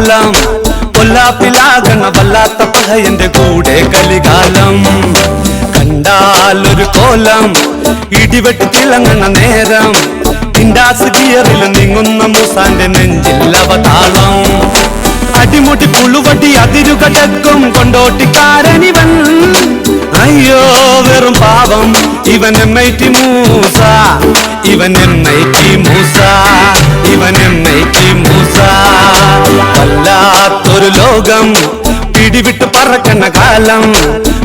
കാലം. കൊല്ലാപ്പിലാകണ വല്ലാത്ത പഹയന്റെ കൂടെ കലികാലം ഒരു കോലം. ഇടിവെട്ട് തിളങ്ങണ നേരം. ഇൻഡാസ് ഗിയറിൽ നീങ്ങുന്ന മുസാന്റെ നെഞ്ചിൽ അവതാളം. അടിമുടി പുളുവടി അതിരുകടക്കും കൊണ്ടോട്ടിക്കാരനിവൻ അയ്യോ വെറും പാവം ഇവൻ എം ഐ ടി മൂസ. ഇവൻ M I T Musa. M I T Musa. വല്ലാത്തൊരു ലോകം. പിടിവിട്ട് പറക്കണ കാലം.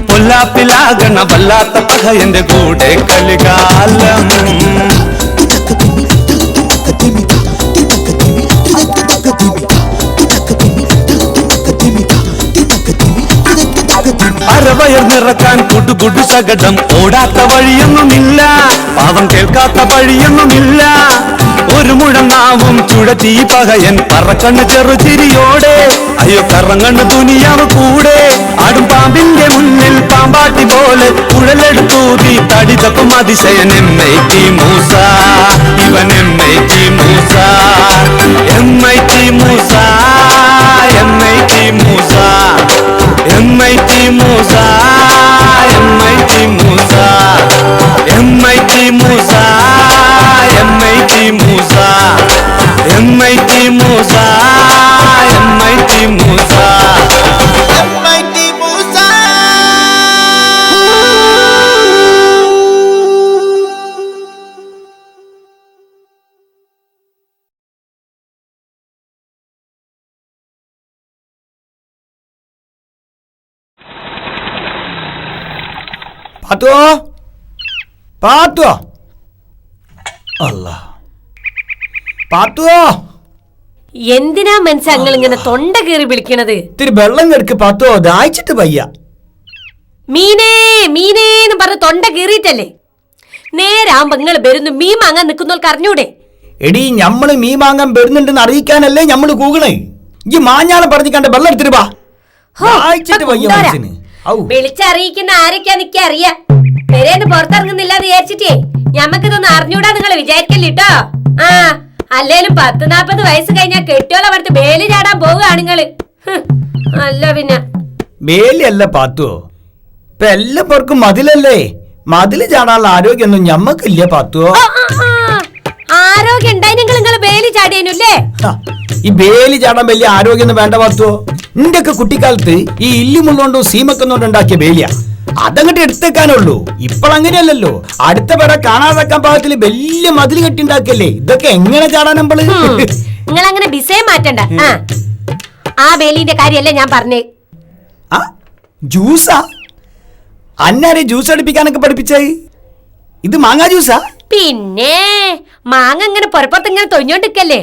പൊല്ലാപ്പിലാകണ വല്ലാത്ത പകയന്റെ കൂടെ കളികാലം. അരവയർ നിറക്കാൻ കുടുകുടു സകടം ഓടാത്ത വഴിയൊന്നുമില്ല. പാവം കേൾക്കാത്ത വഴിയൊന്നുമില്ല. ഒരു മുഴങ്ങാവും ചുഴറ്റി പകയൻ പറക്കണ്ണ് ചെറുചിരിയോടെ. അയ്യോ കറങ്ങണ്ണ് തുനിയാവ് കൂടെ. ആടും പാമ്പിന്റെ മുന്നിൽ പാമ്പാട്ടി പോലെ കുഴലെടുത്തൂതി തടിതപ്പം അതിശയൻ എമ്മൈറ്റി മൂസ. ഇവൻ M I T Musa. M I T Musa. M I T Musa. M Musa T Musa. M I T Musa. M I T Musa. Mighty Musa. പാത്തുവോ പാത്തുവോ അല്ല പാത്തുവോ? എന്തിനാ അങ്ങൾ ഇങ്ങനെ തൊണ്ട കേറി വിളിക്കണത്? ഇത്തിരി വെള്ളം കെടുക്ക് പാത്തുവോ ദാഹിച്ചിട്ട് വയ്യ. മീനേ മീനേന്ന് പറഞ്ഞ് തൊണ്ട കീറിയിട്ടല്ലേ? നേരാകുമ്പോ നിങ്ങൾ വരുന്നു മീൻ വാങ്ങാൻ നിൽക്കുന്നവർക്ക് അറിഞ്ഞൂടെ? എടി ഞമ്മൾ മീൻ വാങ്ങാൻ വരുന്നുണ്ടെന്ന് അറിയിക്കാനല്ലേ ഞമ്മൾ കൂകണേ? ഈ മാഞ്ഞാളം കണ്ട വെള്ളം എടുത്തിട്ട് വാ. ഹോ, ദാഹിച്ചിട്ട് വയ്യ കൊണ്ടുവരാം. മനസ്സിന്. ഔ. വിളിച്ചറിയിക്കുന്ന ആരൊക്കെയാ നിക്ക അറിയാ? പെരേന്ന് പുറത്തിറങ്ങുന്നില്ലാന്ന് വിചാരിച്ചിട്ടേ ഞമ്മക്കിതൊന്നും അറിഞ്ഞൂടാ നിങ്ങൾ വിചാരിക്കല്ലിട്ടോ ആ അല്ലേലും പത്ത് നാപ്പത് വയസ്സ് കഴിഞ്ഞാൽ കെട്ടിയോളെ പറഞ്ഞ് ബേലി ചാടാൻ പോവുകയാണ് നിങ്ങൾ. അല്ല പിന്നെ. വേലിയല്ല പാത്തുവോ ഇപ്പൊ എല്ലാ പേർക്കും മതിലല്ലേ? മതിൽ ചാടാനുള്ള ആരോഗ്യമൊന്നും ഞമ്മക്കില്ല പാത്തുവോ ആ, ആ, ആ. ആരോഗ്യം ഉണ്ടായി നിങ്ങൾ ചാടിയനല്ലേ? ഹ, ഈ വേലി ചാടാൻ വലിയ ആരോഗ്യം വേണ്ട പാത്തുവോ നിന്റെ ഒക്കെ കുട്ടിക്കാലത്ത് ഈ ഇല്ലിമുള്ളോണ്ടും സീമക്കൊണ്ടോണ്ടും ഉണ്ടാക്കിയ വേലിയ. അതങ്ങട്ട് എടുത്തേക്കാനുള്ളൂ. ഇപ്പോഴങ്ങനെയല്ലല്ലോ അടുത്ത പേരെ കാണാതാക്കാൻ പാകത്തിൽ വലിയ മതിൽ കെട്ടിണ്ടാക്കല്ലേ? ഇതൊക്കെ എങ്ങനെ ചാടാൻ നമ്മൾ? നിങ്ങൾ അങ്ങനെ ഡിസൈൻ മാറ്റണ്ട. ആ. വേലിന്റെ കാര്യല്ലേ ഞാൻ പറഞ്ഞേ. ആ? ജ്യൂസാ? അന്നാരെ ജ്യൂസ് അടിപ്പിക്കാനൊക്കെ പഠിപ്പിച്ചായി? ഇത് മാങ്ങ ജ്യൂസാ? പിന്നെ മാങ്ങ ഇങ്ങനെ പുറപ്പുറത്ത് ഇങ്ങനെ തൊഞ്ഞോണ്ടിരിക്കല്ലേ?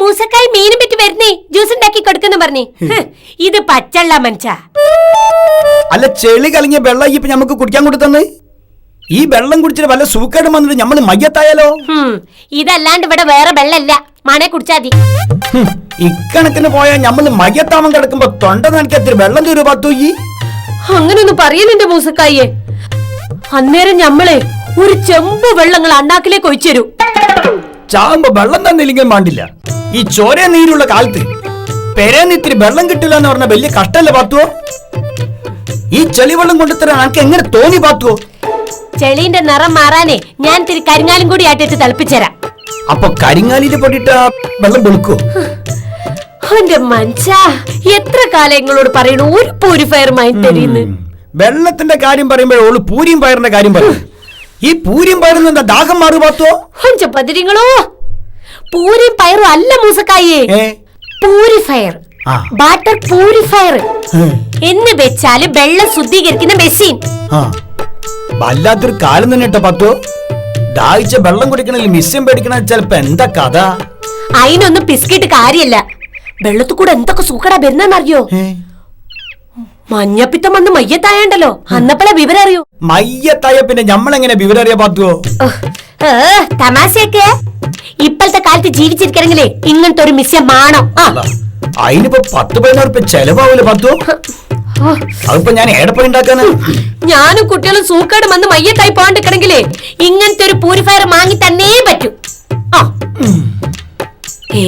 മൂസക്കായി മീനും പറ്റി വരുന്നേ ജ്യൂസ് ഉണ്ടാക്കി കൊടുക്കുന്നു പറഞ്ഞേ. ഇത് പച്ചള്ള മനുഷ്യ. അല്ല ചെളി കലങ്ങിയ വെള്ളം ഇപ്പൊ നമുക്ക് കുടിക്കാൻ കൊടുത്തന്ന്? ഈ വെള്ളം കുടിച്ചിട്ട് വല്ല സൂക്കേടും വന്നിട്ട് നമ്മൾ മയ്യത്തായാലോ? ഇതല്ലാണ്ട് ഇവിടെ വേറെ വെള്ളമില്ല. മണെ കുടിച്ചാ മതി. ഹും, ഇക്കണക്കിന് പോയാൽ നമ്മൾ മയ്യത്താവാൻ കിടക്കുമ്പോ തൊണ്ട നനക്കത്തിരി വെള്ളം തരൂ പത്തു ഈ അങ്ങനൊന്നും പറയുന്നുണ്ട് മൂസക്കായെ അന്നേരം ഞമ്മളെ ഒരു ചെമ്പ് വെള്ളങ്ങൾ അണ്ണാക്കിലേക്ക് ഒഴിച്ചു തരൂ. ചാവുമ്പോ വെള്ളം തന്നില്ലെങ്കിൽ മാണ്ടില്ല ഈ ചോര നീരുള്ള കാലത്ത് പെരേന്ന് ഇത്തിരി വെള്ളം കിട്ടില്ല എന്ന് പറഞ്ഞ വലിയ കഷ്ടല്ലേ പാത്തുവോ? ഈ ചെളിവെള്ളം കൊണ്ടുത്തരാൻ എനിക്ക് എങ്ങനെ തോന്നി പാത്തുവോ? ചെളിന്റെ നിറം മാറാനേ ഞാൻ തിരി കരിങ്ങാലും കൂടി ആട്ടിട്ട് തിളപ്പിച്ചരാം. അപ്പൊ കരിങ്ങാലിന്റെ പൊട്ടിട്ട് ആ വെള്ളം വെളുക്കോ എന്റെ മഞ്ചാ എത്ര കാലം നിങ്ങളോട് പറയണു? ഒരു ഫയർ മൈൻ തരീന്ന്. വെള്ളത്തിന്റെ കാര്യം പറയുമ്പോൾ ഓൾ പൂരിയും പയറിന്റെ കാര്യം പറയും. ഈ പൂരിയും പയറുന്ന എന്താ ദാഹം മാറി പാത്തോ അഞ്ച പതിരിങ്ങളോ? പൂരിയും പയറും അല്ല മൂസക്കായേ. പൂരി പൂരിഫയർ ആ. പ്യൂരിഫയർ. എന്ന് വെച്ചാൽ വെള്ളം ശുദ്ധീകരിക്കുന്ന മെഷീൻ വല്ലാത്തൊരു കാലം തന്നെ കേട്ടോ പത്തോ. ദാഹിച്ച വെള്ളം കുടിക്കണില്ല മിസ്യം പേടിക്കണ ചെലപ്പോ എന്താ കഥ? അതിനൊന്നും പിസ്കിട്ട് കാര്യല്ല. വെള്ളത്തിൽ കൂടെ എന്തൊക്കെ സൂക്കടാ വരുന്നറിയോ? മഞ്ഞപ്പിത്തം വന്ന് മയ്യത്തായണ്ടല്ലോ. അന്നപ്പോഴെ വിവരം അറിയോ. മയ്യത്തായ പിന്നെ ഞമ്മളെങ്ങനെ വിവരം അറിയാ പാത്തുവോ തമാശയൊക്കെ. ഇപ്പോഴത്തെ കാലത്ത് ജീവിച്ചിരിക്കണെങ്കിലേ ഇങ്ങനത്തെ ഒരു മിസ്യം വേണം ആ. അല്ല, അതിനിപ്പോ പത്ത് പതിനാറ് ഉറുപ്പ്യ ചെലവാവൂല പത്തു? അതിപ്പോ ഞാൻ ഏടപ്പോ ഉണ്ടാക്കാന്? ഞാനും കുട്ടികളും സൂക്കേട് വന്ന് മയ്യത്തായി പോകണ്ടിക്കണെങ്കിലേ ഇങ്ങനത്തെ ഒരു പൂരിഫയർ വാങ്ങി തന്നേ പറ്റൂ. ആ. ഏ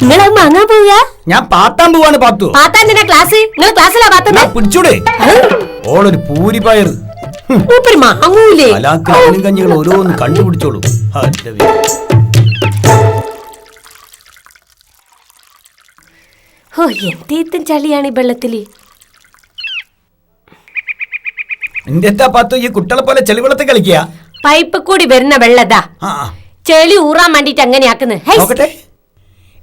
നിങ്ങളത് വാങ്ങാൻ പോവുക? ഞാൻ പാത്താൻ പോവാണ് പാത്തു. എന്തിനാ ക്ലാസ്? നിങ്ങൾ ക്ലാസ്സിലാ പാത്തത് ഞാൻ പിടിച്ചൂടെ? ഓളൊരു പൂരി പയർ മൂപ്പര് മാങ്ങൂലേ? കലാക്കും കഞ്ഞികൾ ഓരോന്ന് കണ്ടുപിടിച്ചോളൂ. ഓ എന്തേത്തും ചളിയാണ് ഈ വെള്ളത്തിൽ? നിന്റെ എന്താ ഈ കുട്ടികളെ പോലെ ചെളിവെള്ളത്തിൽ കളിക്കുക? പൈപ്പ് കൂടി വരുന്ന വെള്ളതാ. ചെളി ഊറാൻ വേണ്ടിട്ട് അങ്ങനെയാക്കുന്നത് ഹൈ, നോക്കട്ടെ.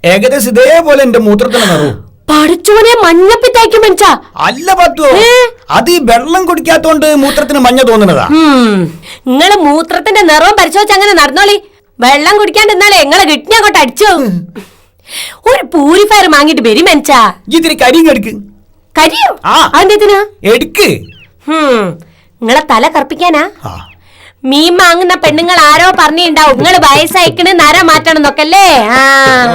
ഏകദേശം ഇതേപോലെ എന്റെ മൂത്രത്തിന് നിറവും പഠിച്ചോനെ മഞ്ഞപ്പിത്തായിക്ക് മനുഷ്യ. അല്ല പത്തു. അത് ഈ വെള്ളം കുടിക്കാത്തോണ്ട് മൂത്രത്തിന് മഞ്ഞ തോന്നുന്നതാ. നിങ്ങൾ മൂത്രത്തിന്റെ നിറവും പരിശോധിച്ച് അങ്ങനെ നടന്നോളി. വെള്ളം കുടിക്കാണ്ട് ഇന്നാലേ നിങ്ങളെ കിട്ടിയാ അങ്ങോട്ട് അടിച്ചു. ഒരു പൂരിഫയർ വാങ്ങിട്ട് വരും മെൻചാ ഇതിന് കരിയും എടുക്ക് കരിയോ? ആ. അതെന്തിനാ എടുക്ക്. ഹും, നിങ്ങളെ തല കറുപ്പിക്കാനാ? ആ. മീൻ വാങ്ങുന്ന പെണ്ണുങ്ങൾ ആരോ പറഞ്ഞിണ്ടാവും നിങ്ങൾ വയസ്സയക്കണ് നര മാറ്റണം എന്നൊക്കല്ലേ ആ.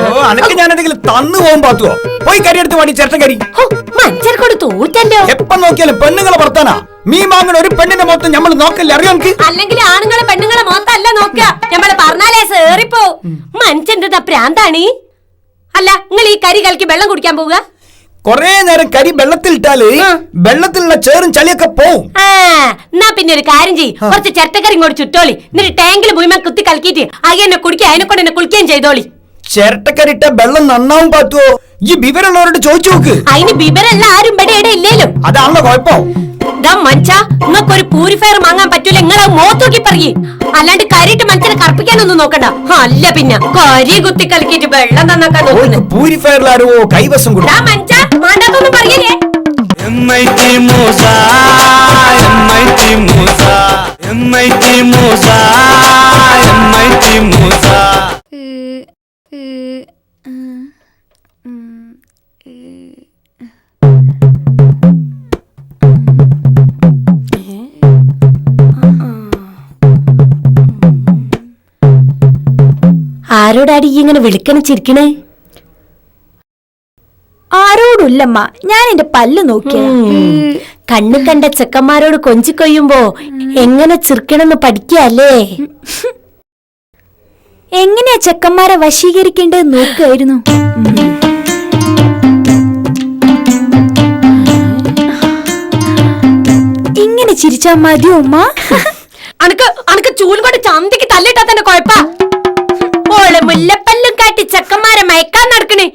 ഓ അനക്ക് ഞാൻ എന്തെങ്കിലും തന്നു പോകും പാത്തുവോ? പോയി കരി എടുത്ത് വാടി ചേട്ടൻ കരി. ഹോ, മനുഷ്യർ കൊടുത്ത് ഊറ്റല്ലോ എപ്പം നോക്കിയാലും പെണ്ണുങ്ങളെ വർത്താനാ മീൻ വാങ്ങണ ഒരു പെണ്ണിന്റെ മൊത്തം നമ്മൾ നോക്കല്ലേ അറിയോ എനിക്ക് അല്ലെങ്കിൽ ആണുങ്ങളെ പെണ്ണുങ്ങളെ മൊത്തല്ല നോക്കുക. നമ്മൾ പറഞ്ഞാലേ സേറിപ്പോ. മനുഷ്യന്റെ പ്രാന്താണ്? അല്ല നിങ്ങൾ ഈ കരി കലക്കി വെള്ളം കുടിക്കാൻ പോവുക? കൊറേ നേരം കരി വെള്ളത്തിൽ ഇട്ടാൽ വെള്ളത്തിലുള്ള ചേറും ചളിയൊക്കെ പോവും. എന്നാ പിന്നെ ഒരു കാര്യം ചെയ്യ്. കുറച്ച് ചിരട്ടക്കറി ഇങ്ങോട്ട് ചുറ്റോളി. എന്നിട്ട് ടാങ്കിൽ മുഴുവൻ കുത്തി കലക്കിയിട്ട് ആകെ എന്നെ കുടിക്കുക അതിനെ കൊണ്ട് എന്നെ കുളിക്കുകയും ചെയ്തോളി. ചിരട്ടക്കരിട്ട വെള്ളം നന്നാവും പാത്തുവോ? ഈ വിവരമുള്ളവരോട് ചോദിച്ചു നോക്ക്. അതിന് വിവരമല്ല ആരും ഇവിടെ ഇല്ലേലും അതാണല്ലോ കുഴപ്പം. ദാ മനുഷ്യ നിങ്ങൾക്ക് ഒരു പൂരിഫയർ വാങ്ങാൻ പറ്റൂല നിങ്ങൾ മോത്തോക്കി പറയേ. അല്ലാണ്ട് കരിയിട്ട് മനുഷ്യനെ കറുപ്പിക്കാനൊന്നും നോക്കണ്ട. അല്ല പിന്നെ കരി കുത്തി കലക്കിയിട്ട് വെള്ളം നന്നാക്കാൻ നോക്കുന്നു പൂരിഫയറിലാരോ കൈവശം കൊടുക്കും. മനുഷ്യ മാണ്ടാത്തൊന്നും പറയല്ലേ M I Musa M I Musa M I Musa M I T Musa. ആരോടാടി ഇങ്ങനെ വിളിക്കണ ചിരിക്കണേ? ആരോടുല്ലമ്മ ഞാൻ എന്റെ പല്ല് നോക്കിയ. കണ്ണു കണ്ട ചെക്കന്മാരോട് കൊഞ്ചിക്കൊയ്യുമ്പോ എങ്ങനെ ചിരിക്കണമെന്ന് പഠിക്കല്ലേ എങ്ങനെയാ ചെക്കന്മാരെ വശീകരിക്കേണ്ടത് നോക്കുമായിരുന്നു ഇങ്ങനെ ചിരിച്ചാ മതിയോ ഉമ്മ? അനക്ക് അനക്ക് ചൂൽ കൊണ്ട് ചന്തിക്ക് തല്ലിട്ടാ തന്നെ കൊഴപ്പ. ഓൾ മുല്ലപ്പല്ലും കാട്ടി ചെക്കന്മാരെ മയക്കാൻ നടക്കണേ.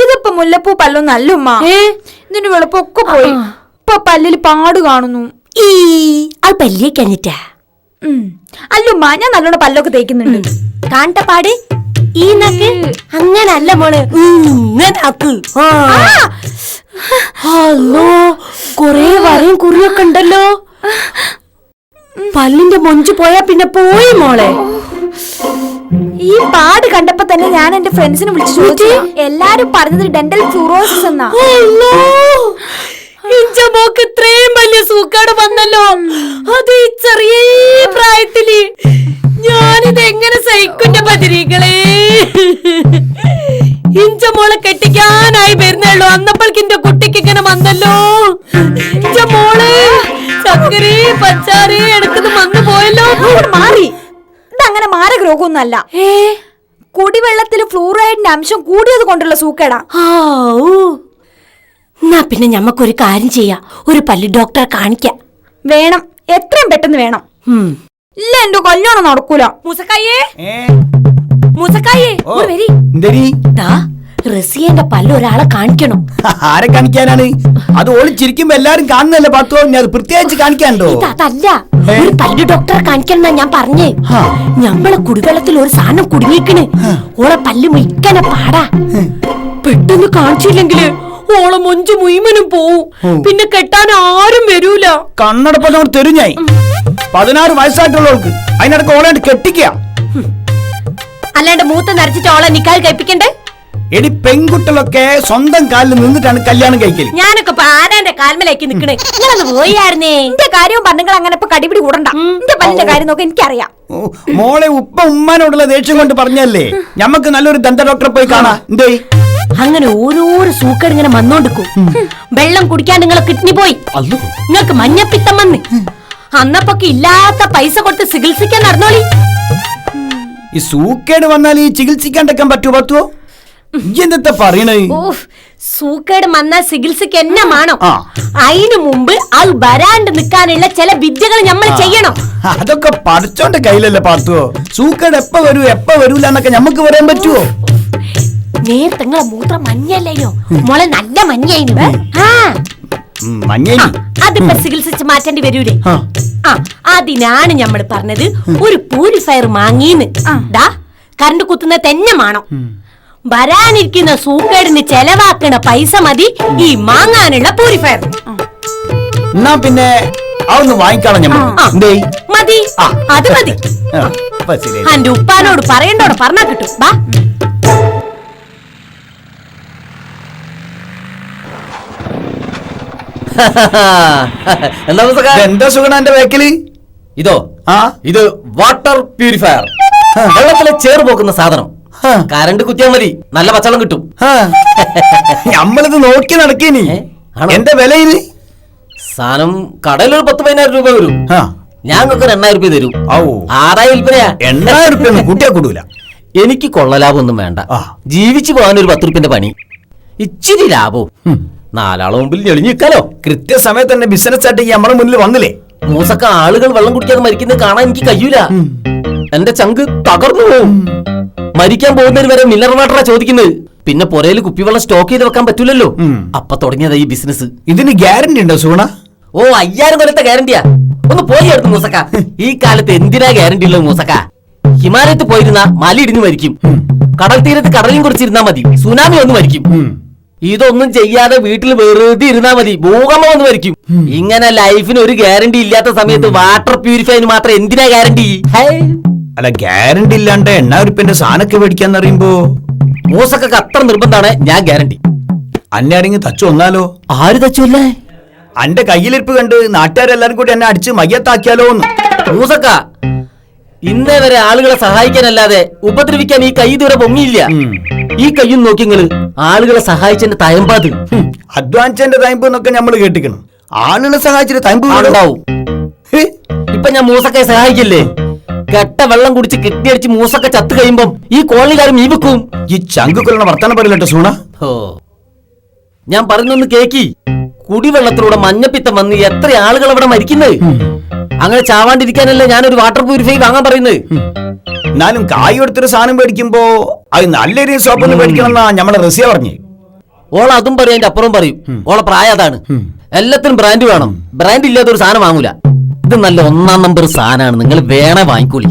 ഇതിപ്പോ മുല്ലപ്പൂ പല്ലും നല്ല ഉമ്മ? ഇതിന്റെ വെളുപ്പൊക്കെ പോയി. ഇപ്പൊ പല്ലിൽ പാട് കാണുന്നു. ഈ അത് പല്ലിയെ കഴിഞ്ഞിട്ടാ അല്ലുമ്മ ഞാൻ നല്ലോണം പല്ലൊക്കെ തേക്കുന്നുണ്ട്. കാണട്ട പാട്. ഈ നക്ക്. അങ്ങനല്ല മോൾ. ഹലോ കൊറേ വരയും കുറിയൊക്കെ ഉണ്ടല്ലോ. പല്ലിന്റെ മൊഞ്ച് പോയാ പിന്നെ പോയി മോളെ. ഈ പാട് കണ്ടപ്പോ തന്നെ ഞാൻ എന്റെ ഫ്രണ്ട്സിനെ വിളിച്ചു ചോദിച്ചു. എല്ലാരും പറഞ്ഞത് ഡെന്റൽ ഫ്ലൂറോസിസ് എന്നാ. മോക്ക് ഇത്രയും വലിയ സൂക്കാട് വന്നല്ലോ. അത് ഈ ചെറിയ പ്രായത്തിൽ ഞാനിത് എങ്ങനെ സഹിക്കുന്ന പതിരികളെ ഇഞ്ച മോളെ കെട്ടിക്കാനായി വരുന്നുള്ളൂ അന്നപ്പോൾക്ക് എന്റെ കുട്ടിക്ക് ഇങ്ങനെ വന്നല്ലോ. ഇഞ്ച മോൾ ചക്കരി പച്ചാറി എടുക്കുന്ന വന്നു ഏ? കുടിവെള്ളത്തിൽ ഫ്ലൂറൈഡിന്റെ അംശം കൂടിയത് കൊണ്ടുള്ള സൂക്കേടാ. എന്നാ പിന്നെ ഞമ്മക്കൊരു കാര്യം ചെയ്യാം. ഒരു പല്ലി ഡോക്ടറെ കാണിക്ക. വേണം. എത്രയും പെട്ടെന്ന് വേണം. ഇല്ല എന്റെ കല്യാണം നടക്കൂല. മുസക്കായേ മുസക്കായേ ഒരു വരി. ദാ. റസിയന്റെ പല്ല് ഒരാളെ കാണിക്കണം. ആരെ കാണിക്കാനാണ്? അത് ഓളിച്ചിരിക്കുമ്പോ എല്ലാരും കാണുന്നല്ലേ പത്തോ? ഞാൻ പ്രത്യേകിച്ച് കാണിക്കാനുണ്ടോ? അതല്ല. ഒരു പല്ല് ഡോക്ടറെ കാണിക്കണം ഞാൻ പറഞ്ഞേ. ഞമ്മളെ കുടിവെള്ളത്തിൽ ഒരു സാധനം കുടുങ്ങിക്കണ്. ഓളെ പല്ല് മുയിക്കനെ പാടാ. പെട്ടെന്ന് കാണിച്ചില്ലെങ്കിൽ ഓളെ മൊഞ്ചു മുയിമനും പോവും. പിന്നെ കെട്ടാൻ ആരും വരൂല. കണ്ണടപ്പം തെരുഞ്ഞായി. പതിനാറ് വയസ്സായിട്ടുള്ളവർക്ക് അതിനിടക്ക് ഓളെ കെട്ടിക്കുക. അല്ലാണ്ട് മൂത്ത് നരച്ചിട്ട് ഓളെ നിക്കാൽ കഴിപ്പിക്കണ്ടേ? എടി പെൺകുട്ടികളൊക്കെ സ്വന്തം കാലിൽ നിന്നിട്ടാണ് കല്യാണം കഴിക്കൽ. ഞാനൊക്കെ ഇപ്പൊ ആരാന്റെ കാൽമലേക്ക് നിക്കണേ? നിങ്ങളൊന്ന് പോയായിരുന്നേ. എന്റെ കാര്യവും പറഞ്ഞു അങ്ങനെ ഇപ്പൊ കടിപിടി കൂടണ്ട. എന്റെ പല്ലിന്റെ കാര്യം നോക്കാൻ എനിക്കറിയാം. ഓ, മോളെ ഉപ്പ ഉമ്മാനോടുള്ള ദേഷ്യം കൊണ്ട് പറഞ്ഞല്ലേ? ഞമ്മക്ക് നല്ലൊരു ദന്ത ഡോക്ടറെ പോയി കാണാം. എന്തേ അങ്ങനെ ഓരോരോ സൂക്കേട് ഇങ്ങനെ വന്നോണ്ടിക്കും വെള്ളം കുടിക്കാൻ നിങ്ങളെ കിഡ്നി പോയി. നിങ്ങൾക്ക് മഞ്ഞപ്പിത്തം വന്ന്. അന്നപ്പൊക്കെ ഇല്ലാത്ത പൈസ കൊടുത്ത് ചികിത്സിക്കാൻ നടന്നോളി. ഈ സൂക്കേട് വന്നാൽ ഈ ചികിത്സിക്കാണ്ടൊക്കെ പറ്റുമോ പറ്റുമോ ഇജ്ജെന്തത്തെ പറയണേ? സൂക്കേട് വന്നാൽ ചികിത്സക്ക് എന്നെ വേണം ആ. അതിനു മുമ്പ് അത് വരാണ്ട് നിൽക്കാനുള്ള ചില വിദ്യകൾ നമ്മൾ ചെയ്യണം. അതൊക്കെ പഠിച്ചോണ്ട് കയ്യിലല്ലേ പാത്തുവോ സൂക്കേട് എപ്പ വരൂ എപ്പ വരൂല എന്നൊക്കെ നമുക്ക് പറയാൻ പറ്റുമോ നേരത്തെ മൂത്രം മഞ്ഞല്ലേനോ മോളെ നല്ല മഞ്ഞായിരുന്നു അതിപ്പോ ചികിത്സിച്ച് മാറ്റേണ്ടി വരൂലേ? ആ. ആ അതിനാണ് നമ്മൾ പറഞ്ഞത് ഒരു പ്യൂരിഫയർ മാങ്ങീന്ന്. ദാ കറണ്ട് കുത്തുന്ന തന്നെ വരാനിരിക്കുന്ന സൂക്കേടിന് ചെലവാക്കണ പൈസ മതി. ഈ മാങ്ങാനുള്ള പ്യൂരിഫയർ എന്നാ പിന്നെ അതൊന്ന് വാങ്ങിക്കാളാം ഞമ്മക്ക് ആ. എന്തേ? മതി. ആ. അത് മതി. ആ, അപ്പൊ ശരി. എന്റെ ഉപ്പാനോട് പറയണ്ടോട്? പറഞ്ഞാ കിട്ടും. ബാ എന്താ പുസ്തക? സുഗണ എന്റെ വേക്കൽ ഇതോ ആ. ഇത് വാട്ടർ പ്യൂരിഫയർ വെള്ളത്തിലെ ചേർ പോക്കുന്ന സാധനം. ആ. കറണ്ട് കുത്തിയാൽ മതി. നല്ല പച്ചവെള്ളം കിട്ടും. ആ. നമ്മളിത് നോക്കി നടക്കേനി? എന്റെ വില ഇത് സാധനം കടയിൽ ഒരു പത്ത് പതിനായിരം രൂപ വരും. ആ ഞങ്ങൾക്ക് ഒരു എണ്ണായിരം രൂപ തരും. ഓ ആദായ വിൽപ്പനയാ. എണ്ണായിരം രൂപ ഒന്നും കൂട്ടിയാ കൂടൂല. എനിക്ക് കൊള്ളലാഭം ഒന്നും വേണ്ട. ആ. ജീവിച്ചു പോകാൻ ഒരു പത്ത് റുപ്യന്റെ പണി. ഇച്ചിരി ലാഭവും. നാലാളെ മുമ്പിൽ ഞെളിഞ്ഞു നിൽക്കാലോ. കൃത്യസമയത്ത് തന്നെ ബിസിനസ് ആയിട്ട് നമ്മളെ മുന്നിൽ വന്നില്ലേ? മൂസക്ക ആളുകൾ വെള്ളം കുടിക്കാതെ മരിക്കുന്നത് കാണാൻ എനിക്ക് കഴിയൂല. എന്റെ ചങ്ക് തകർന്നു പോവും. മരിക്കാൻ പോകുന്നതിന് വരെ മിനറൽ വാട്ടറാ ചോദിക്കുന്നത്. പിന്നെ പുരയിൽ കുപ്പിവെള്ളം സ്റ്റോക്ക് ചെയ്ത് വെക്കാൻ പറ്റൂലല്ലോ. അപ്പൊ തുടങ്ങിയതാ ഈ ബിസിനസ് ഇതിന് ഗ്യാരണ്ടി ഉണ്ടോ സുഗണ? ഓ അയ്യായിരം കൊല്ലത്തെ ഗ്യാരണ്ടിയാ ഒന്ന് പോയി എടുത്തു മൂസക്ക. ഈ കാലത്ത് എന്തിനാ ഗ്യാരണ്ടി ഉള്ളത് മൂസക്ക? ഹിമാലയത്ത് പോയിരുന്ന മല ഇടിഞ്ഞു മരിക്കും. കടൽ തീരത്ത് കടലും കുറിച്ചിരുന്നാ മതി. സുനാമി ഒന്ന് മരിക്കും. ഇതൊന്നും ചെയ്യാതെ വീട്ടിൽ വെറുതെ ഇരുന്നാ മതി. ഭൂകമ്പം ഒന്ന് മരിക്കും. ഇങ്ങനെ ലൈഫിന് ഒരു ഗ്യാരണ്ടി ഇല്ലാത്ത സമയത്ത് വാട്ടർ പ്യൂരിഫൈന് മാത്രം എന്തിനാ ഗ്യാരണ്ടി അല്ല ഗ്യാരണ്ടി ഇല്ലാണ്ട് എണ്ണ ഉരുപ്പിന്റെ സാധനമൊക്കെ മേടിക്കാന്ന് പറയുമ്പോ? മൂസക്കൊക്കെ അത്ര നിർബന്ധമാണ് ഞാൻ ഗ്യാരണ്ടി അന്നെ ആരെങ്കിലും തച്ചു വന്നാലോ ആര് തച്ചുല്ലേ അന്റെ കയ്യിലിരിപ്പ് കണ്ട് നാട്ടുകാരെല്ലാരും കൂടി എന്നെ അടിച്ച് മയ്യത്താക്കിയാലോ എന്ന് മൂസക്ക ഇന്നേ വരെ ആളുകളെ സഹായിക്കാനല്ലാതെ ഉപദ്രവിക്കാൻ ഈ കൈ ഇതുവരെ പൊങ്ങിയില്ല. ഈ കയ്യും നോക്കിങ്ങൾ ആളുകളെ സഹായിച്ചെന്റെ തയമ്പാത്. അഡ്വാൻസിന്റെ അധ്വാനിച്ചതിന്റെ തൈമ്പ് എന്നൊക്കെ നമ്മൾ കേട്ടിക്കണം. ആളുകളെ സഹായിച്ചിട്ട് തയമ്പ്? ഉണ്ടാവും ഇപ്പൊ ഞാൻ മൂസക്കയെ സഹായിക്കില്ലേ? കെട്ട വെള്ളം കുടിച്ച് കെട്ടിയടിച്ച് മൂസൊക്കെ ചത്ത് കഴിയുമ്പം ഈ കോളനിക്കാരും ഈ വെക്കും ഈ ചങ്ക് കൊല്ലണ വർത്തമാനം പറയില്ലട്ടോ സൂണ. ഓ ഞാൻ പറഞ്ഞൊന്ന് കേക്കി. കുടിവെള്ളത്തിലൂടെ മഞ്ഞപ്പിത്തം വന്ന് എത്ര ആളുകൾ അവിടെ മരിക്കുന്നത് അങ്ങനെ ചാവാണ്ടിരിക്കാനല്ലേ ഞാനൊരു വാട്ടർ പ്യൂരിഫൈ വാങ്ങാൻ പറയുന്നത് എന്നാലും കായ് കൊടുത്തൊരു സാധനം മേടിക്കുമ്പോ അത് നല്ല സോപ്പൊന്ന് സോപ്പൊന്നും മേടിക്കണമെന്നാ നമ്മളെ റസിയ പറഞ്ഞു. ഓള അതും പറയും അതിന്റെ അപ്പുറം പറയും. ഓളെ പ്രായം അതാണ്. എല്ലാത്തിനും ബ്രാൻഡ് വേണം. ബ്രാൻഡ് ഇല്ലാത്ത ഒരു സാധനം വാങ്ങൂല. ഇത് നല്ല ഒന്നാം നമ്പർ സാധനമാണ് നിങ്ങൾ വേണേ വാങ്ങിക്കൂലി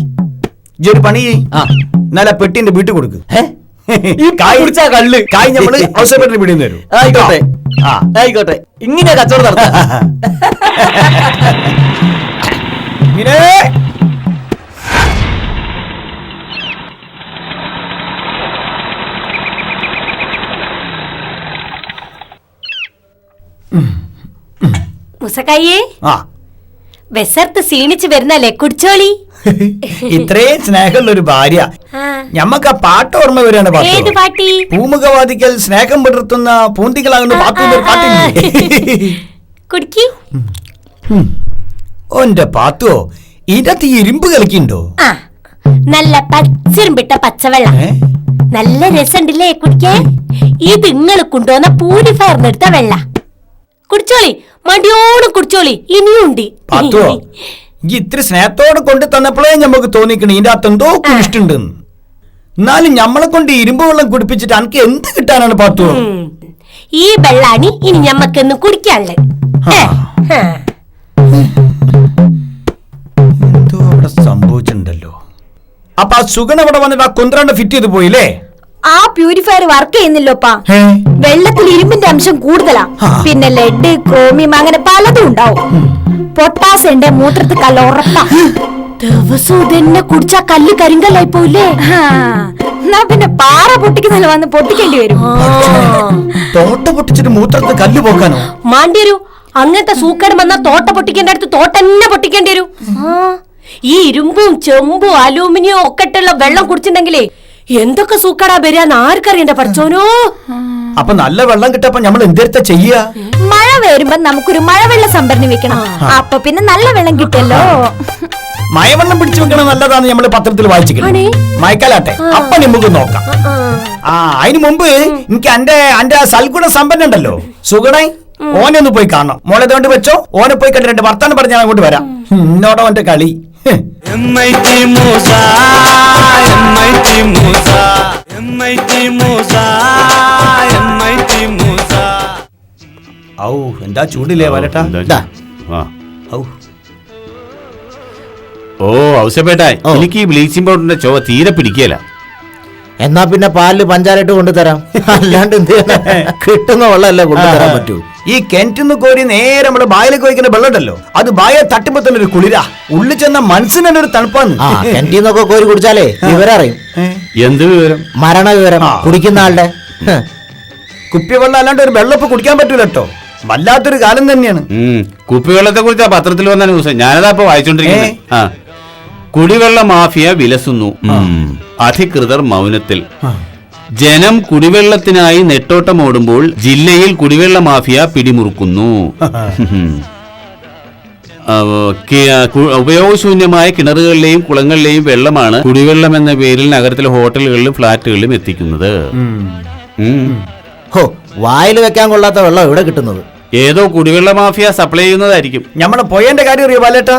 ഇജ്ജ് ഒരു പണി ചെയ്യ്. ആ എന്നാലും ആ പെട്ടിന്റെ വീട്ടിൽ കൊടുക്ക് ഹേ? ഈ കായ് കുടിച്ചാ കള്ള് കായ് നമ്മൾ അവസരപ്പെട്ടിന് വീട്ടിൽ നിന്ന് തരും ആയിക്കോട്ടെ ആ ആയിക്കോട്ടെ ഇങ്ങനെ കച്ചവടം നടത്താം മുസക്കയ്യേ ആ വിസർത്ത് സീണിച്ചു വരുന്നല്ലേ കുടിച്ചോളി. ഇത്രയും സ്നേഹമുള്ള ഒരു ഭാര്യ. ഞമ്മക്ക് ആ പാട്ട് ഓർമ്മ വരികയാണ് ഏത് പാട്ടി? പൂമുഖവാദിക്കൽ സ്നേഹം പിടർത്തുന്ന പൂന്തികളാകുന്ന പാത്തുന്ന ഒരു പാട്ടില്ലേ? കുടിക്കി. ഓന്റെ പാത്തുവോ ഇതിനകത്ത് ഇരുമ്പ് കളിക്കുന്നുണ്ടോ? ആ. നല്ല പച്ചിരുമ്പിട്ട പച്ചവെള്ളം? നല്ല രസമുണ്ടല്ലേ കുടിക്കാൻ? ഇത് നിങ്ങൾ കൊണ്ടുവന്ന പൂരിഫയർന്നെടുത്ത വെള്ള. കുടിച്ചോളി. മടിയോട് കുടിച്ചോളി. ഇനിയുണ്ട് പാത്തുവോ ഇത്ര സ്നേഹത്തോടെ കൊണ്ട് തന്നപ്പോഴേ ഞമ്മക്ക് തോന്നിക്കണേ. ഇതിന്റെ അകത്ത് എന്തോ കുഴിച്ചിട്ടുണ്ടെന്ന് എന്നാലും ഞമ്മളെ കൊണ്ട് ഇരുമ്പ് വെള്ളം കുടിപ്പിച്ചിട്ട് അനക്ക് എന്ത് കിട്ടാനാണ് പാത്തു? ഉം. ഈ വെള്ളാണി ഇനി ഞമ്മക്കൊന്ന് കുടിക്കാനുള്ളത്. ഏ. എന്തോ അവിടെ സംഭവിച്ചിട്ടുണ്ടല്ലോ. അപ്പൊ ആ സുഗൺ അവിടെ വന്നിട്ട് ആ കുന്ത്രണ്ട് ഫിറ്റ് ചെയ്ത് പോയില്ലേ? ആ പ്യൂരിഫയർ വർക്ക് ചെയ്യുന്നില്ലോപ്പാ? വെള്ളത്തിൽ ഇരുമ്പിന്റെ അംശം കൂടുതലാ. പിന്നെ ലെഡ് ക്രോമിയം അങ്ങനെ പലതും ഉണ്ടാവും. പൊട്ടാസ് എന്റെ മൂത്രത്തിൽ കല്ല ഉറപ്പാ. ദിവസവും ഇതെന്നെ കുടിച്ചാ കല്ല് കരിങ്കല്ലായി പോയില്ലേ എന്നാ പിന്നെ പാറ പൊട്ടിക്കുന്നില്ല വന്ന് പൊട്ടിക്കേണ്ടി വരും. തോട്ട പൊട്ടിച്ചിട്ട് മൂത്രത്തിൽ കല്ല് പോക്കാനോ? മാണ്ടിയരു അങ്ങനത്തെ സൂക്കേട് വന്നാ തോട്ട പൊട്ടിക്കേണ്ട അടുത്ത് തോട്ട തന്നെ പൊട്ടിക്കേണ്ടി വരും. ഈ ഇരുമ്പും ചെമ്പും അലൂമിനിയം ഒക്കെ വെള്ളം കുടിച്ചിട്ടുണ്ടെങ്കിലേ എന്തൊക്കെ സൂക്കടാ വരികയെന്ന് ആർക്കറിയണ്ട പഠിച്ചോനോ? അപ്പൊ നല്ല വെള്ളം കിട്ടപ്പോ നമ്മൾ എന്തെടുത്ത ചെയ്യാ? മഴ വരുമ്പോ നമുക്കൊരു മഴവെള്ള സംഭരണി വെക്കണം. അപ്പൊ പിന്നെ നല്ല വെള്ളം കിട്ടല്ലോ മയവെള്ളം പിടിച്ചു വെക്കണത് നല്ലതാണ് നമ്മൾ പത്രത്തിൽ വായിച്ചിരിക്കുന്നത് മയക്കാലാട്ടെ അപ്പൊ നമുക്ക് നോക്കാം. ആ അതിനു മുമ്പ് എനിക്ക് എന്റെ എന്റെ സൽഗുണ സമ്പന്ന ഉണ്ടല്ലോ. സുഗണൈ ഓനെ ഒന്ന് പോയി കാണണം. മോളെ ഇതുകൊണ്ട് വെച്ചോ. ഓനെ പോയി കണ്ട് രണ്ട് വർത്താനം പറഞ്ഞ് ഞാൻ അങ്ങോട്ട് വരാം. എന്നോടോ എന്റെ കളി. ഔ എന്താ ചൂടില്ലേ വരട്ടാ. ഔ. ഓ ഔസപ്പേട്ടാ. എനിക്ക് ഈ ബ്ലീച്ചിങ് പൗഡറിന്റെ ചുവ തീരെ പിടിക്കല. എന്നാ പിന്നെ പാലിൽ പഞ്ചാരട്ട് കൊണ്ടുതരാം. അല്ലാണ്ട് എന്ത്? കിട്ടുന്ന വെള്ളമല്ലേ കൊണ്ടുതരാൻ പറ്റൂ. ഈ കിണറ്റിന്ന് കോരി നേരെ നമ്മൾ ബായിലേക്ക് വയ്ക്കുന്ന വെള്ളമുണ്ടല്ലോ. അത് ബായെ തട്ടുമ്പോ തന്നെ ഒരു കുളിരാ. ഉള്ളിൽ ചെന്ന മനസ്സിന് തന്നെ ഒരു തണുപ്പാന്ന്. ആ കിണറ്റീന്നൊക്കെ കോരി കുടിച്ചാലേ വിവരം അറിയും എന്ത് വിവരം? മരണ വിവരം. കുടിക്കുന്ന ആളുടെ. കുപ്പി വെള്ളം അല്ലാണ്ട് ഒരു വെള്ളം ഇപ്പൊ കുടിക്കാൻ പറ്റൂല കേട്ടോ വല്ലാത്തൊരു കാലം തന്നെയാണ്. കുപ്പി കുപ്പിവെള്ളത്തെ കുറിച്ച് പത്രത്തിൽ വന്ന ന്യൂസ്. ഞാനതാ ഇപ്പൊ വായിച്ചോണ്ടിരിക്കുന്നത് ആ. കുടിവെള്ള മാഫിയ വിലസുന്നു. അധികൃതർ മൗനത്തിൽ. ജനം കുടിവെള്ളത്തിനായി നെട്ടോട്ടമോടുമ്പോൾ ജില്ലയിൽ കുടിവെള്ള മാഫിയ പിടിമുറുക്കുന്നു. ഉപയോഗശൂന്യമായ കിണറുകളിലെയും കുളങ്ങളിലെയും വെള്ളമാണ് കുടിവെള്ളം എന്ന പേരിൽ നഗരത്തിലെ ഹോട്ടലുകളിലും ഫ്ളാറ്റുകളിലും എത്തിക്കുന്നത്. വായിൽ വെക്കാൻ കൊള്ളാത്ത വെള്ളം ഇവിടെ കിട്ടുന്നത്? ഏതോ കുടിവെള്ള മാഫിയ സപ്ലൈ ചെയ്യുന്നതായിരിക്കും. നമ്മളെ പോയേന്റെ കാര്യം അറിയോ ബാലേട്ട?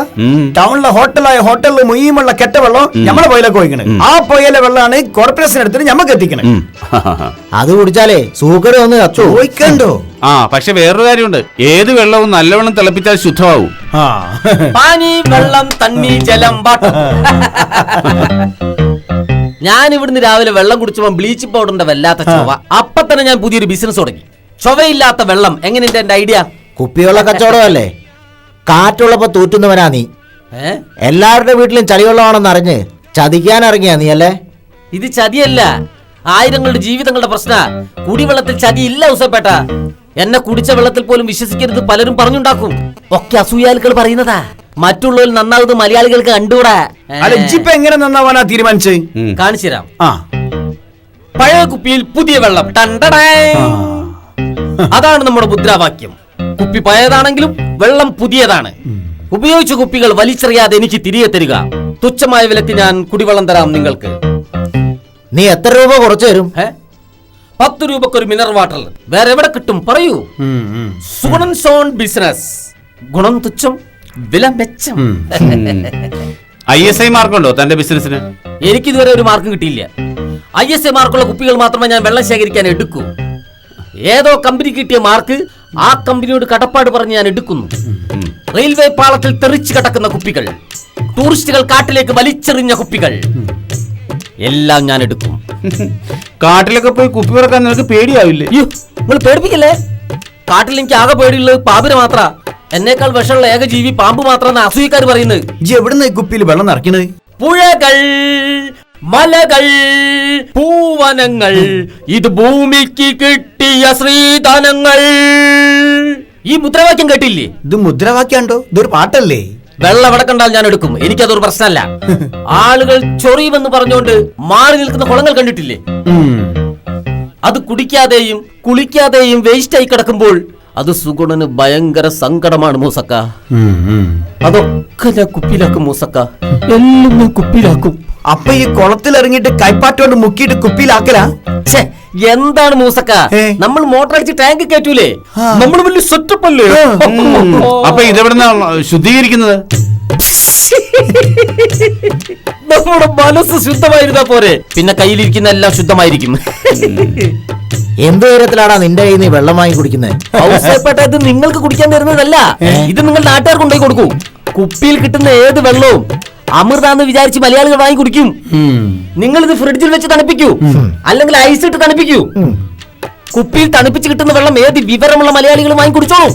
ടൗണിലെ ഹോട്ടലായ ഹോട്ടലിൽ മുയ്യുമുള്ള കെട്ട വെള്ളം നമ്മളെ പൊയിലൊക്കെ ഒഴിക്കണേ. ആ പോയല വെള്ളമാണ് കോർപ്പറേഷൻ എടുത്തിട്ട് ഞമ്മക്ക് എത്തിക്കണേ. അത് കുടിച്ചാലേ സൂക്കട് വന്ന് ചോദിക്കണ്ടോ? ആ പക്ഷെ വേറൊരു കാര്യമുണ്ട്. ഏത് വെള്ളവും നല്ലവണ്ണം തിളപ്പിച്ചാൽ ശുദ്ധമാവും. ആ. പാനി വെള്ളം തണ്ണി ജലം ഞാൻ ഇവിടുന്ന് രാവിലെ വെള്ളം കുടിച്ചപ്പോ ബ്ലീച്ച് പൗഡറിന്റെ വല്ലാത്ത ചോവ അപ്പൊ തന്നെ ഞാൻ പുതിയൊരു ബിസിനസ് തുടങ്ങി. ചൊവയില്ലാത്ത വെള്ളം. എങ്ങനെയുണ്ട് എന്റെ ഐഡിയ? കുപ്പിവെള്ള കച്ചവടമല്ലേ? കാറ്റുള്ളപ്പോ തൂറ്റുന്നവനാ നീ. ഏ? എല്ലാവരുടെ വീട്ടിലും ചളിവെള്ളമാണെന്ന് അറിഞ്ഞ് ചതിക്കാൻ ഇറങ്ങിയാ നീ അല്ലേ? ഇത് ചതിയല്ല. ആയിരങ്ങളുടെ ജീവിതങ്ങളുടെ പ്രശ്ന. കുടിവെള്ളത്തിൽ ചതി ഇല്ല ഉസപ്പേട്ട എന്നെ കുടിച്ച വെള്ളത്തിൽ പോലും വിശ്വസിക്കരുത് പലരും പറഞ്ഞുണ്ടാക്കും. ഒക്കെ അസൂയാലുക്കൾ പറയുന്നതാ. മറ്റുള്ളവർ നന്നാവുന്നത് മലയാളികൾക്ക് കണ്ടുകൂടാ. അല്ല ഇജിപ്പ എങ്ങനെ നന്നാവാനാ തീരുമാനിച്ചേ ഉം. കാണിച്ചു തരാം. ആ. പഴയ കുപ്പിയിൽ പുതിയ വെള്ളം. ടണ്ടടേ. അതാണ് നമ്മുടെ മുദ്രാവാക്യം. കുപ്പി പഴയതാണെങ്കിലും വെള്ളം പുതിയതാണ്. ഉപയോഗിച്ച കുപ്പികൾ വലിച്ചെറിയാതെ എനിക്ക് തിരികെ തരിക. തുച്ഛമായ വിലക്ക് ഞാൻ കുടിവെള്ളം തരാം നിങ്ങൾക്ക്. നീ എത്ര രൂപ കുറച്ചു തരും? പത്ത് രൂപക്ക് ഒരു മിനറൽ വാട്ടർ. വേറെ എവിടെ കിട്ടും? പറയൂ. Sugunan zone business. ഗുണം തുച്ഛം വില മെച്ചം. ഐ എസ് ഐ മാർക്കുണ്ടോ തന്റെ ബിസിനസ്സിന്? എനിക്കിതുവരെ ഒരു മാർക്കും കിട്ടിയില്ല. ഐ എസ് ഐ മാർക്കുള്ള കുപ്പികൾ മാത്രമേ ഞാൻ വെള്ളം ശേഖരിക്കാൻ എടുക്കൂ. ഏതോ കമ്പനി കിട്ടിയ മാർക്ക് ആ കമ്പനിയോട് കടപ്പാട് പറഞ്ഞ് ഞാൻ എടുക്കുന്നു. റെയിൽവേ പാളത്തിൽ തെറിച്ചു കിടക്കുന്ന കുപ്പികൾ ടൂറിസ്റ്റുകൾ കാട്ടിലേക്ക് വലിച്ചെറിഞ്ഞ കുപ്പികൾ എല്ലാം ഞാൻ എടുക്കും. കാട്ടിലൊക്കെ പോയി കുപ്പി പറക്കാൻ നിനക്ക് പേടിയാവില്ലേ? അയ്യോ നിങ്ങൾ പേടിപ്പിക്കല്ലേ? കാട്ടിൽ എനിക്ക് ആകെ പേടിയുള്ളത് പാമ്പിന് മാത്ര. എന്നേക്കാൾ വിഷമുള്ള ഏക ജീവി പാമ്പ് മാത്രമെന്ന് അസൂയക്കാർ പറയുന്നത്. ഇജി എവിടുന്ന ഈ കുപ്പിയിൽ വെള്ളം നിറയ്ക്കണത്? പുഴകൾ മലകൾ പൂവനങ്ങൾ ഇത് ഭൂമിക്ക് കിട്ടിയ ശ്രീധനങ്ങൾ. ഈ മുദ്രാവാക്യം കേട്ടില്ലേ? ഇത് മുദ്രാവാക്യാണ്ടോ? ഇതൊരു പാട്ടല്ലേ? വെള്ളം അവിടെ കണ്ടാൽ ഞാൻ എടുക്കും. എനിക്കതൊരു പ്രശ്നമല്ല. ആളുകൾ ചൊറിയുമെന്ന് പറഞ്ഞുകൊണ്ട് മാറി നിൽക്കുന്ന കുളങ്ങൾ കണ്ടിട്ടില്ലേ? അത് കുടിക്കാതെയും കുളിക്കാതെയും വേസ്റ്റ് ആയി കിടക്കുമ്പോൾ അത് സുഗുണന് ഭയങ്കര സങ്കടമാണ് മൂസക്ക. അതൊക്കെ ഞാൻ കുപ്പിയിലാക്കും മൂസക്ക. എല്ലാം ഞാൻ കുപ്പിയിലാക്കും. അപ്പൊ ഈ കുളത്തിൽ ഇറങ്ങിട്ട് കൈപ്പാറ്റോണ്ട് മുക്കിയിട്ട് കുപ്പിയിലാക്കലാ? ഛെ, എന്താണ് മൂസക്ക? നമ്മൾ മോട്ടർ അടിച്ച് ടാങ്ക് കയറ്റൂലേ? നമ്മൾ വലിയ സെറ്റപ്പ് അല്ലേ അപ്പൊ ഇതെവിടുന്ന ശുദ്ധീകരിക്കുന്നത്? നമ്മുടെ മനസ്സ് ശുദ്ധമായിരുന്നാ പോരെ. പിന്നെ കയ്യിലിരിക്കുന്ന എല്ലാം ശുദ്ധമായിരിക്കും. എന്ത് ഉയരത്തിലാടാ നിന്റെ കയ്യിൽ നീ വെള്ളം വാങ്ങി കുടിക്കുന്നത് ഇത് നിങ്ങൾക്ക് കുടിക്കാൻ തരുന്നതല്ല. ഇത് നിങ്ങൾ നാട്ടുകാർക്ക് ഉണ്ടാക്കി കൊടുക്കൂ. കുപ്പിയിൽ കിട്ടുന്ന ഏത് വെള്ളവും അമൃതാന്ന് വിചാരിച്ച് മലയാളികൾ വാങ്ങി കുടിക്കും. നിങ്ങൾ ഇത് ഫ്രിഡ്ജിൽ വെച്ച് തണുപ്പിക്കൂ. അല്ലെങ്കിൽ ഐസ് ഇട്ട് തണുപ്പിക്കൂ കുപ്പിയിൽ തണുപ്പിച്ച് കിട്ടുന്ന വെള്ളം ഏത് വിവരമുള്ള മലയാളികൾ വാങ്ങി കുടിച്ചോളൂ.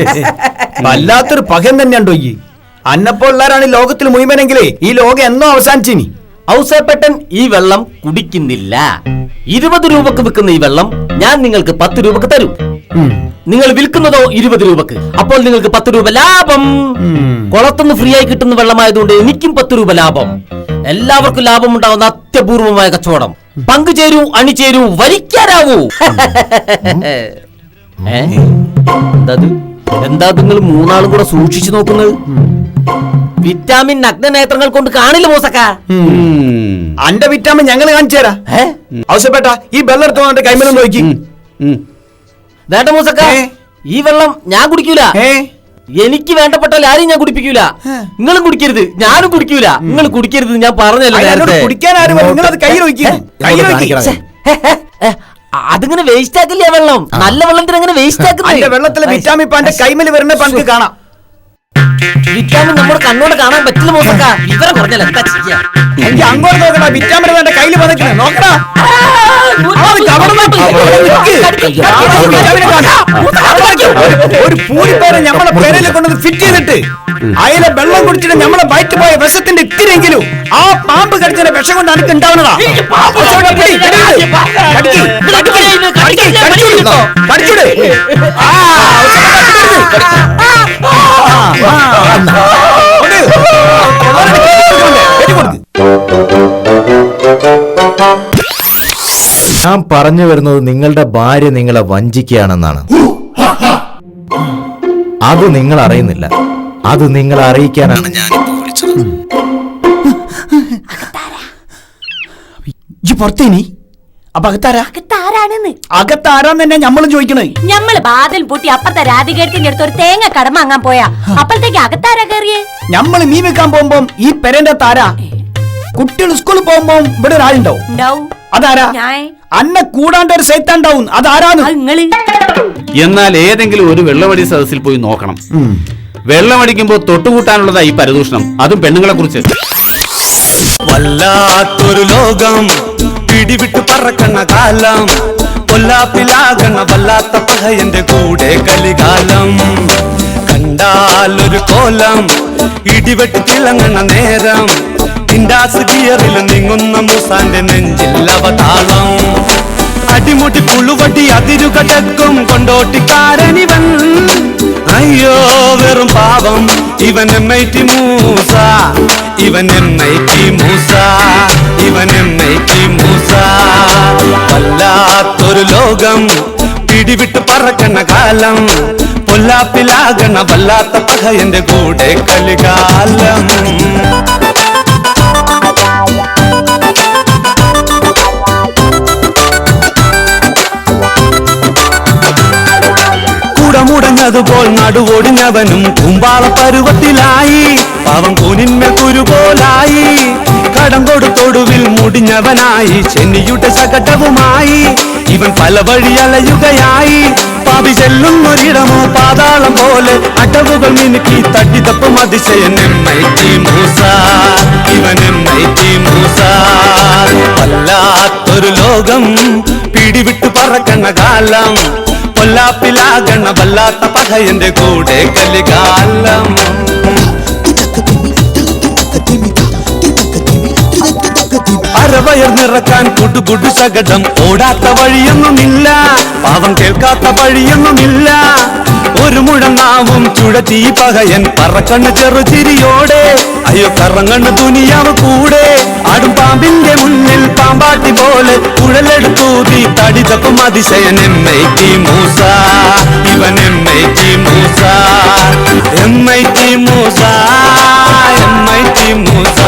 വല്ലാത്തൊരു പകൻ തന്നെയാണ്ടോ ഈ. അന്നപ്പോള്ളാരാണ് ലോകത്തിൽ മുഴുവനെങ്കിലേ ഈ ലോകം എന്നോ അവസാനിച്ചിനി. ഔസേപ്പേട്ടൻ ഈ വെള്ളം കുടിക്കുന്നില്ല. ഇരുപത് രൂപക്ക് വിൽക്കുന്ന ഈ വെള്ളം ഞാൻ നിങ്ങൾക്ക് പത്ത് രൂപക്ക് തരും. നിങ്ങൾ വിൽക്കുന്നതോ ഇരുപത് രൂപക്ക്. അപ്പോൾ നിങ്ങൾക്ക് പത്ത് രൂപ ലാഭം. കുളത്തുനിന്ന് ഫ്രീ ആയി കിട്ടുന്ന വെള്ളമായതുകൊണ്ട് എനിക്കും പത്ത് രൂപ ലാഭം. എല്ലാവർക്കും ലാഭം ഉണ്ടാവുന്ന അത്യപൂർവമായ കച്ചവടം. പങ്കുചേരൂ അണിചേരൂ? എന്താത്? എന്താ നിങ്ങൾ മൂന്നാളും കൂടെ സൂക്ഷിച്ചു നോക്കുന്നത്? വിറ്റാമിൻ നഗ്നനേത്രങ്ങൾ കൊണ്ട് കാണില്ല മോസക്ക. അന്റെ വിറ്റാമിൻ ഞങ്ങൾ കാണിച്ചു തരാം. ആവശ്യപ്പെട്ട ഈ ബെല്ലെടുത്ത് കൈമലം നോക്കി. വേണ്ട മൂസക്ക? ഈ വെള്ളം ഞാൻ കുടിക്കൂല. എനിക്ക് വേണ്ടപ്പെട്ടാൽ ആരെയും ഞാൻ കുടിപ്പിക്കൂല. നിങ്ങളും കുടിക്കരുത്. ഞാനും കുടിക്കൂല. നിങ്ങൾ കുടിക്കരുത് ഞാൻ പറഞ്ഞല്ലോ കുടിക്കാൻ ആരും അതിങ്ങനെ വേസ്റ്റ് ആക്കില്ല വെള്ളം? നല്ല വെള്ളത്തിന് അങ്ങനെ വേസ്റ്റ് ആക്കില്ല വെള്ളത്തിലെ വിറ്റാമിൻ പാന്റെ കൈമൽ വരുന്ന പണ്ട് കാണാം. വിറ്റാമിൻ നമ്മുടെ കണ്ണോട് കാണാൻ പറ്റില്ല മോസക്ക ഇവരെ പറഞ്ഞാൽ എന്താ ചെയ്യാ എനിക്ക് അങ്ങോട്ട് നോക്കണ വിറ്റാമിൻ എന്റെ കയ്യിൽ വന്നിട്ട് നോക്കടാ അത് കവർന്ന് അവിടെ നിക്ക്. അവിടെ വിറ്റാമിനെ കാണാം. അവിടെ നിക്ക്. ഒരു പൂരിപ്പേരെ ഞമ്മളെ പേരയിൽ കൊണ്ടത് ഫിറ്റ് ചെയ്തിട്ട് അയിലെ വെള്ളം കുടിച്ചിട്ട് ഞമ്മളെ വയറ്റ് പോയ വിഷത്തിന്റെ ഇത്തിരെങ്കിലും ആ പാമ്പ് കടിച്ചതിന്റെ വിഷം കൊണ്ട് അനക്ക് കടിക്ക്, കടിച്ചൂട്. ആ, ഞാൻ പറഞ്ഞു വരുന്നത് നിങ്ങളുടെ ഭാര്യ നിങ്ങളെ വഞ്ചിക്കുകയാണെന്നാണ്. അത് നിങ്ങൾ അറിയുന്നില്ല. അത് നിങ്ങൾ അറിയിക്കാനാണ് ഞാൻ വിളിച്ചത്. ഇജ്ജ് പുറത്തേനി? അപ്പൊ അകത്താരാ? അകത്താരാണെന്ന്. അകത്താരാന്ന് തന്നെ ഞമ്മളും ചോദിക്കണേ. ഞമ്മൾ ബാതിൽ പൂട്ടി അപ്പത്തെ രാധികേട്ടിന്റെ അടുത്ത് ഒരു തേങ്ങ കടമ അങ്ങാൻ പോയാ. അപ്പോഴത്തേക്ക് അകത്താരാ കയറിയേ? ഞമ്മൾ മീൻ വെക്കാൻ പോകുമ്പോ ഈ പെരന്റെ താരാ. കുട്ടികൾ സ്കൂളിൽ പോകുമ്പോ ഇവിടെ ഒരാളുണ്ടാവും അതാരാ? ഞാൻ. അന്നെ കൂടാണ്ട് ഒരു സൈത്താൻ ഉണ്ടാവും അതാരാന്ന് എന്നാൽ ഏതെങ്കിലും ഒരു വെള്ളവടി സദസ്സിൽ പോയി നോക്കണം. വെള്ളമടിക്കുമ്പോ തൊട്ടുകൂട്ടാനുള്ളതാ ഈ പരദൂഷണം. അതും പെണ്ണുങ്ങളെ കുറിച്ച് വല്ലാത്തൊരു ലോകം. പിടിവിട്ട് പറക്കണ കാലം. കൊല്ലാപ്പിലാകണ വല്ലാത്ത പഹയന്റെ കൂടെ കലികാലം കണ്ടാലൊരു കോലം. ഇടിവെട്ടി തിളങ്ങണ നേരം. ഇൻഡാസ് ഗിയറിൽ നീങ്ങുന്ന മുസാന്റെ നെഞ്ചിൽ അവതാളം. അടിമുടി പുളുവടി അതിരുകടക്കും കൊണ്ടോട്ടിക്കാരനിവൻ അയ്യോ വെറും പാവം ഇവൻ എം ഐ ടി മൂസ. ഇവൻ എം ഐ ടി മൂസ. ഇവൻ എം ഐ ടി മൂസ. വല്ലാത്തൊരു ലോകം. പിടിവിട്ട് പറക്കണ കാലം. പൊല്ലാപ്പിലാകണ വല്ലാത്ത പഹയന്റെ കൂടെ കലികാലം കുടമുടഞ്ഞതുപോൽ നടുവൊടിഞ്ഞവനും കുമ്പാള പരുവത്തിലായി പാവം കൂനിന്മേൽ കുരുപോലായി. കടം കൊടുത്തൊടുവിൽ മുടിഞ്ഞവനായി. ചെന്നിയുടെ ശകടവുമായി ഇവൻ പല വഴി അലയുകയായി. പാപി ചെല്ലുന്നൊരിടമോ പാതാളം പോലെ. അടവുകൾ മിനുക്കി തട്ടിത്തപ്പും അതിശയൻ മൂസ. ഇവൻ മൂസ. വല്ലാത്തൊരു ലോകം. പിടിവിട്ടു പറക്കണ കാലം. പൊല്ലാപ്പിലാകണ വല്ലാത്ത പഹയന്റെ കൂടെ കലികാലം. അരവയർ നിറക്കാൻ കുടുകുടു ശകടം ഓടാത്ത വഴിയൊന്നുമില്ല. പാവം കേൾക്കാത്ത വഴിയൊന്നുമില്ല. ഒരു മുഴങ്ങാവും ചുഴത്തി പകയൻ പറക്കണ്ണ് ചെറുചിരിയോടെ അയ്യോ കറങ്ങണ്ണ് തുനിയാവ് കൂടെ. ആടും പാമ്പിന്റെ മുന്നിൽ പാമ്പാട്ടി പോലെ കുഴലെടുത്തു തീ തടിതപ്പും അതിശയൻ എം ഐ ടി മൂസ. ഇവൻ M I T Musa. M I T Musa M I T Musa.